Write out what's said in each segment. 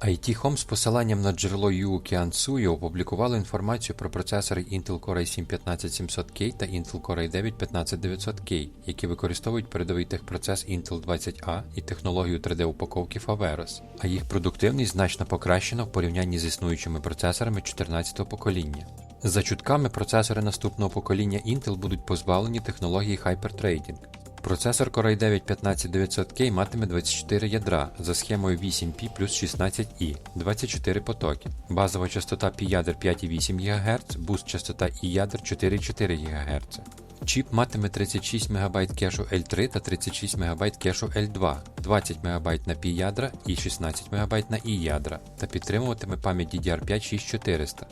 IT Home з посиланням на джерело Yuki Ansuyo опублікувало інформацію про процесори Intel Core i7 15700K та Intel Core i9 15900K, які використовують передовий техпроцес Intel 20A і технологію 3D-упаковки Faveros, а їх продуктивність значно покращена в порівнянні з існуючими процесорами 14-го покоління. За чутками, процесори наступного покоління Intel будуть позбавлені технології Hyperthreading. Процесор Core i9 15900K матиме 24 ядра за схемою 8P плюс 16i, 24 потоки. Базова частота пі ядер 5,8 ГГц, буст частота і ядер 4,4 ГГц. Чіп матиме 36 МБ кешу L3 та 36 МБ кешу L2, 20 МБ на пі ядра і 16 МБ на і ядра та підтримуватиме пам'ять DDR5 6400.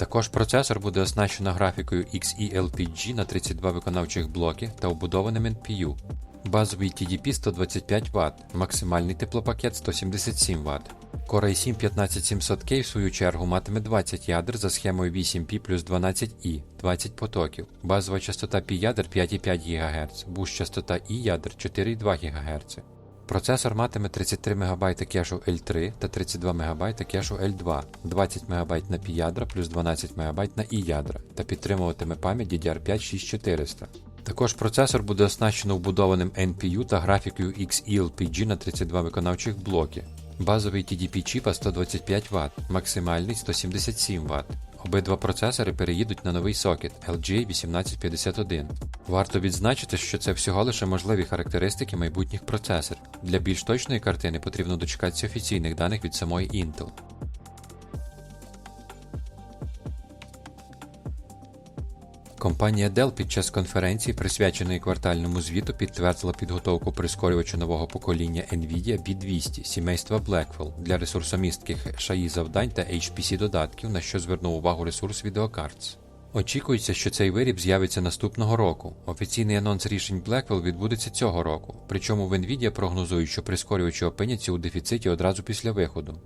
Також процесор буде оснащено графікою XeLPG на 32 виконавчих блоки та обудованим NPU. Базовий TDP 125 Вт, максимальний теплопакет 177 Вт. Core i7 15700K в свою чергу матиме 20 ядер за схемою 8P плюс 12i, 20 потоків. Базова частота пі ядер 5,5 ГГц, буст частота і ядер 4,2 ГГц. Процесор матиме 33 МБ кешу L3 та 32 МБ кешу L2, 20 МБ на ядра плюс 12 МБ на і ядра та підтримуватиме пам'ять DDR5 6400. Також процесор буде оснащено вбудованим NPU та графікою XeLPG на 32 виконавчих блоки. Базовий TDP чіпа 125 Вт, максимальний 177 Вт. Обидва процесори переїдуть на новий сокет LG1851. Варто відзначити, що це всього лише можливі характеристики майбутніх процесорів. Для більш точної картини потрібно дочекатися офіційних даних від самої Intel. Компанія Dell під час конференції, присвяченої квартальному звіту, підтвердила підготовку прискорювача нового покоління NVIDIA B200 сімейства Blackwell для ресурсомістких шаї завдань та HPC додатків, на що звернув увагу ресурс Videocards. Очікується, що цей виріб з'явиться наступного року. Офіційний анонс рішень Blackwell відбудеться цього року, причому в Nvidia прогнозують, що прискорювачі опиняться у дефіциті одразу після виходу.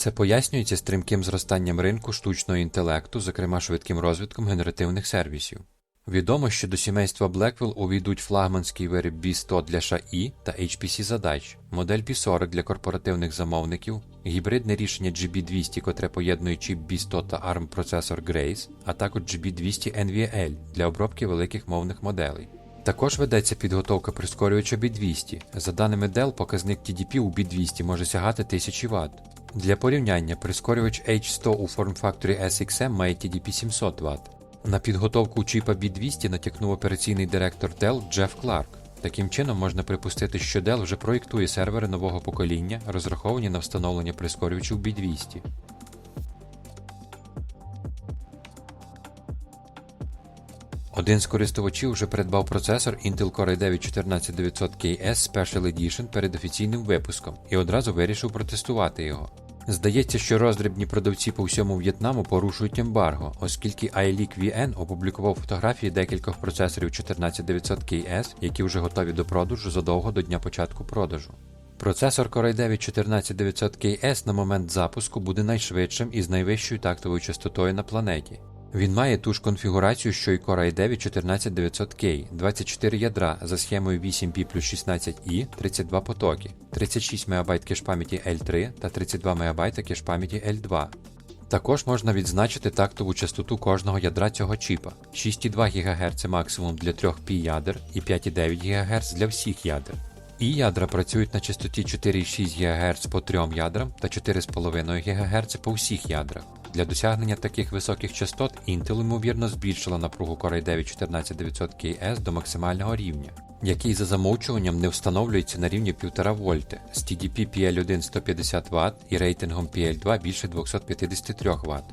Це пояснюється стрімким зростанням ринку штучного інтелекту, зокрема швидким розвитком генеративних сервісів. Відомо, що до сімейства Blackwell увійдуть флагманський виріб B100 для SHA та HPC задач, модель P40 для корпоративних замовників, гібридне рішення GB200, котре поєднує чіп B100 та ARM процесор Grace, а також GB200 NVL для обробки великих мовних моделей. Також ведеться підготовка прискорювача B200. За даними Dell, показник TDP у B200 може сягати 1000 Вт. Для порівняння прискорювач H100 у форм-факторі SXM має TDP 700 Вт. На підготовку чіпа B200 натякнув операційний директор Dell Джеф Кларк. Таким чином можна припустити, що Dell вже проєктує сервери нового покоління, розраховані на встановлення прискорювачів B200. Один з користувачів вже придбав процесор Intel Core i9 14900KS Special Edition перед офіційним випуском і одразу вирішив протестувати його. Здається, що роздрібні продавці по всьому В'єтнаму порушують ембарго, оскільки iLeak VN опублікував фотографії декількох процесорів 14900KS, які вже готові до продажу задовго до дня початку продажу. Процесор Core i9 14900KS на момент запуску буде найшвидшим і з найвищою тактовою частотою на планеті. Він має ту ж конфігурацію, що й Core i9 14900K, 24 ядра за схемою 8P плюс 16i, 32 потоки, 36 МБ кеш пам'яті L3 та 32 МБ кеш пам'яті L2. Також можна відзначити тактову частоту кожного ядра цього чіпа 6,2 ГГц максимум для 3 пі ядер і 5,9 ГГц для всіх ядер. І ядра працюють на частоті 4,6 ГГц по трьом ядрам та 4,5 ГГц по всіх ядрах. Для досягнення таких високих частот Intel ймовірно збільшила напругу Core i9 14900KS до максимального рівня, який за замовчуванням не встановлюється на рівні 1,5 вольти з TDP PL1 150 Вт і рейтингом PL2 більше 253 Вт.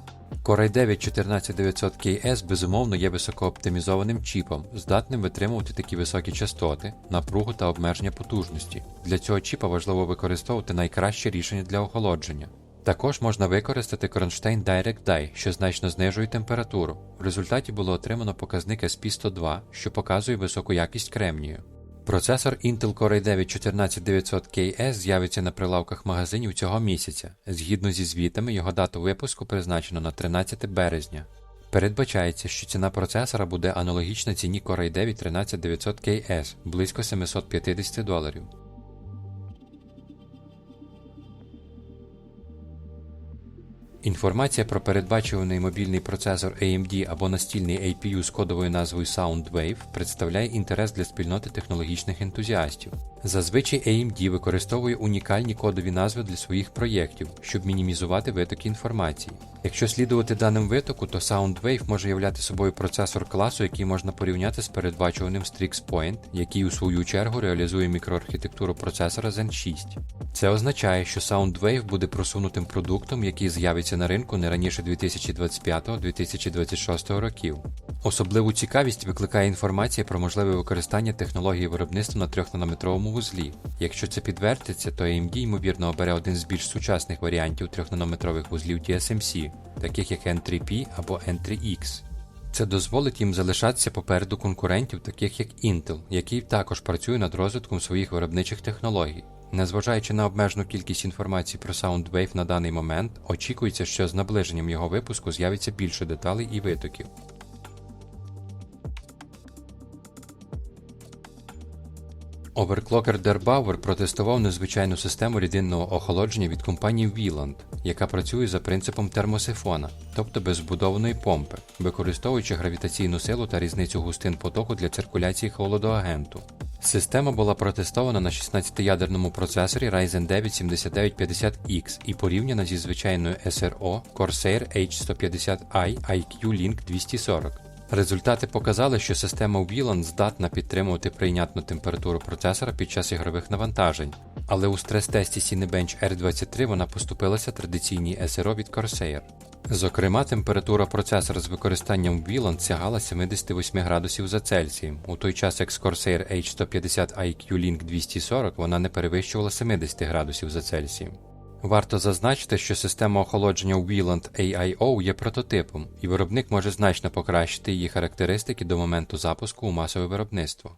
Core i9 14900KS безумовно є високооптимізованим чіпом, здатним витримувати такі високі частоти, напругу та обмеження потужності. Для цього чіпа важливо використовувати найкраще рішення для охолодження. Також можна використати кронштейн Direct Die, що значно знижує температуру. В результаті було отримано показник SP102, що показує високу якість кремнію. Процесор Intel Core i9 14900KS з'явиться на прилавках магазинів цього місяця. Згідно зі звітами, його дату випуску призначено на 13 березня. Передбачається, що ціна процесора буде аналогічна ціні Core i9 13900KS близько 750 доларів. Інформація про передбачуваний мобільний процесор AMD або настільний APU з кодовою назвою SoundWave представляє інтерес для спільноти технологічних ентузіастів. Зазвичай AMD використовує унікальні кодові назви для своїх проєктів, щоб мінімізувати витоки інформації. Якщо слідувати даним витоку, то SoundWave може являти собою процесор класу, який можна порівняти з передбачуваним Strix Point, який у свою чергу реалізує мікроархітектуру процесора Zen 6. Це означає, що SoundWave буде просунутим продуктом, який з'явиться на ринку не раніше 2025-2026 років. Особливу цікавість викликає інформація про можливе використання технології виробництва на 3-нанометровому вузлі. Якщо це підтвердиться, то AMD ймовірно обере один з більш сучасних варіантів 3-нанометрових вузлів TSMC, таких як N3P або N3X. Це дозволить їм залишатися попереду конкурентів, таких як Intel, який також працює над розвитком своїх виробничих технологій. Незважаючи на обмежену кількість інформації про SoundWave на даний момент, очікується, що з наближенням його випуску з'явиться більше деталей і витоків. Оверклокер Дербауер протестував незвичайну систему рідинного охолодження від компанії Wieland, яка працює за принципом термосифона, тобто без вбудованої помпи, використовуючи гравітаційну силу та різницю густин потоку для циркуляції холодоагенту. Система була протестована на 16-ядерному процесорі Ryzen 9 7950X і порівняна зі звичайною SRO Corsair H150i IQ Link 240. Результати показали, що система Wieland здатна підтримувати прийнятну температуру процесора під час ігрових навантажень, але у стрес-тесті Cinebench R23 вона поступилася традиційній SRO від Corsair. Зокрема, температура процесора з використанням Wieland сягала 78 градусів за Цельсієм, у той час як з Corsair H150 IQ Link 240 вона не перевищувала 70 градусів за Цельсієм. Варто зазначити, що система охолодження Wieland AIO є прототипом, і виробник може значно покращити її характеристики до моменту запуску у масове виробництво.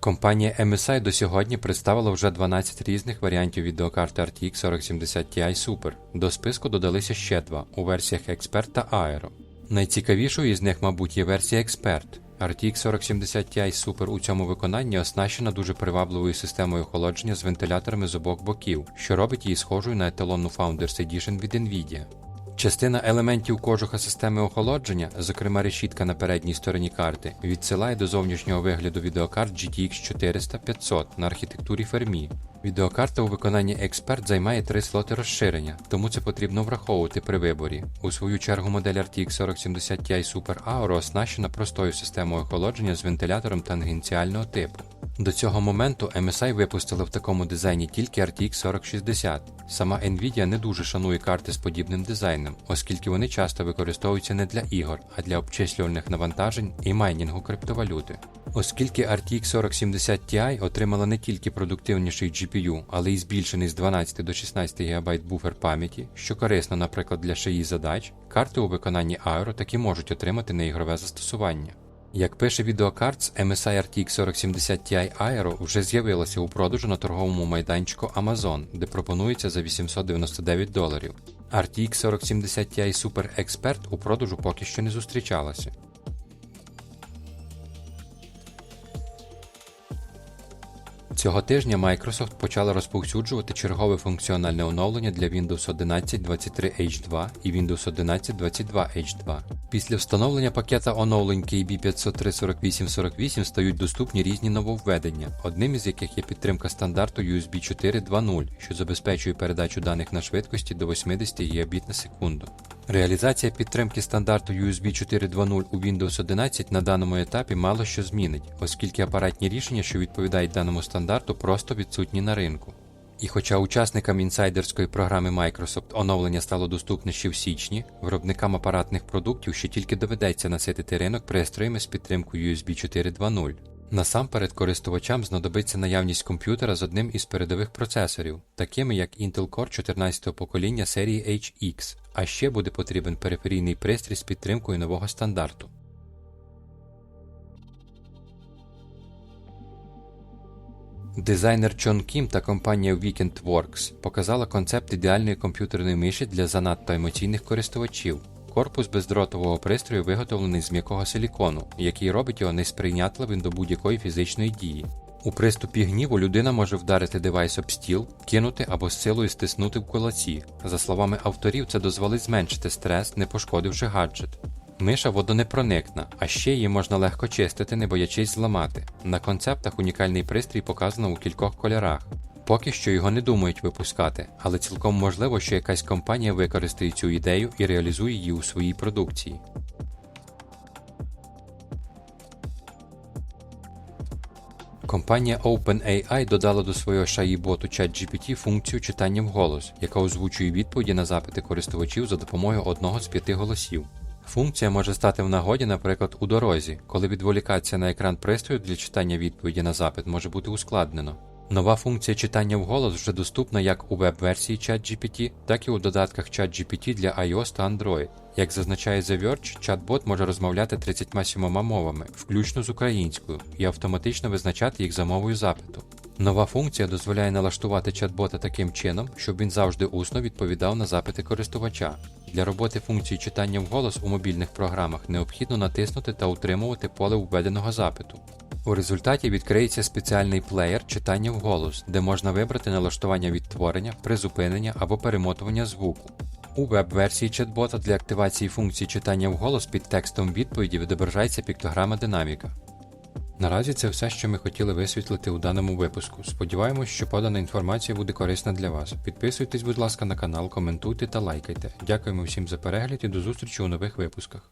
Компанія MSI до сьогодні представила вже 12 різних варіантів відеокарти RTX 4070 Ti Super. До списку додалися ще два у версіях Expert та Aero. Найцікавішою із них, мабуть, є версія Expert. RTX 4070 Ti Super у цьому виконанні оснащена дуже привабливою системою охолодження з вентиляторами з обох боків, що робить її схожою на еталонну Founders Edition від Nvidia. Частина елементів кожуха системи охолодження, зокрема решітка на передній стороні карти, відсилає до зовнішнього вигляду відеокарт GTX 400-500 на архітектурі Fermi. Відеокарта у виконанні Expert займає три слоти розширення, тому це потрібно враховувати при виборі. У свою чергу модель RTX 4070 Ti Super Auro оснащена простою системою охолодження з вентилятором тангенціального типу. До цього моменту MSI випустили в такому дизайні тільки RTX 4060. Сама Nvidia не дуже шанує карти з подібним дизайном, оскільки вони часто використовуються не для ігор, а для обчислювальних навантажень і майнінгу криптовалюти. Оскільки RTX 4070 Ti отримала не тільки продуктивніший GPU, але й збільшений з 12 до 16 ГБ буфер пам'яті, що корисно, наприклад, для шиї задач, карти у виконанні Aero таки можуть отримати неігрове застосування. Як пише відеокарт, MSI RTX 4070 Ti Aero вже з'явилася у продажу на торговому майданчику Amazon, де пропонується за 899 доларів. RTX 4070 Ti Super Expert у продажу поки що не зустрічалася. Цього тижня Microsoft почала розповсюджувати чергове функціональне оновлення для Windows 11 23H2 і Windows 11 22H2. Після встановлення пакета оновлень KB 503 стають доступні різні нововведення, одним із яких є підтримка стандарту USB 4.2.0, що забезпечує передачу даних на швидкості до 80 Гбіт на секунду. Реалізація підтримки стандарту USB 4.2.0 у Windows 11 на даному етапі мало що змінить, оскільки апаратні рішення, що відповідають даному стандарту, просто відсутні на ринку. І хоча учасникам інсайдерської програми Microsoft оновлення стало доступне ще в січні, виробникам апаратних продуктів ще тільки доведеться наситити ринок пристроями з підтримкою USB 4.2.0. Насамперед користувачам знадобиться наявність комп'ютера з одним із передових процесорів, такими як Intel Core 14 го покоління серії HX, а ще буде потрібен периферійний пристрій з підтримкою нового стандарту. Дизайнер Чон Кім та компанія Weekend показала концепт ідеальної комп'ютерної миші для занадто емоційних користувачів. Корпус бездротового пристрою виготовлений з м'якого силікону, який робить його несприйнятливим до будь-якої фізичної дії. У приступі гніву людина може вдарити девайс об стіл, кинути або з силою стиснути в кулаці. За словами авторів, це дозволить зменшити стрес, не пошкодивши гаджет. Миша водонепроникна, а ще її можна легко чистити, не боячись зламати. На концептах унікальний пристрій показано у кількох кольорах. Поки що його не думають випускати, але цілком можливо, що якась компанія використає цю ідею і реалізує її у своїй продукції. Компанія OpenAI додала до свого шаї-боту ChatGPT функцію читання вголос, яка озвучує відповіді на запити користувачів за допомогою одного з п'яти голосів. Функція може стати в нагоді, наприклад, у дорозі, коли відволікація на екран пристрою для читання відповіді на запит може бути ускладнено. Нова функція читання вголос вже доступна як у веб-версії ChatGPT, так і у додатках ChatGPT для iOS та Android. Як зазначає The Verge, чат-бот може розмовляти 37 мовами, включно з українською, і автоматично визначати їх за мовою запиту. Нова функція дозволяє налаштувати чат-бота таким чином, щоб він завжди усно відповідав на запити користувача. Для роботи функції читання вголос у мобільних програмах необхідно натиснути та утримувати поле введеного запиту. У результаті відкриється спеціальний плеєр читання вголос, де можна вибрати налаштування відтворення, призупинення або перемотування звуку. У веб-версії чат-бота для активації функції читання вголос під текстом відповіді відображається піктограма динаміка. Наразі це все, що ми хотіли висвітлити у даному випуску. Сподіваємось, що подана інформація буде корисна для вас. Підписуйтесь, будь ласка, на канал, коментуйте та лайкайте. Дякуємо всім за перегляд і до зустрічі у нових випусках.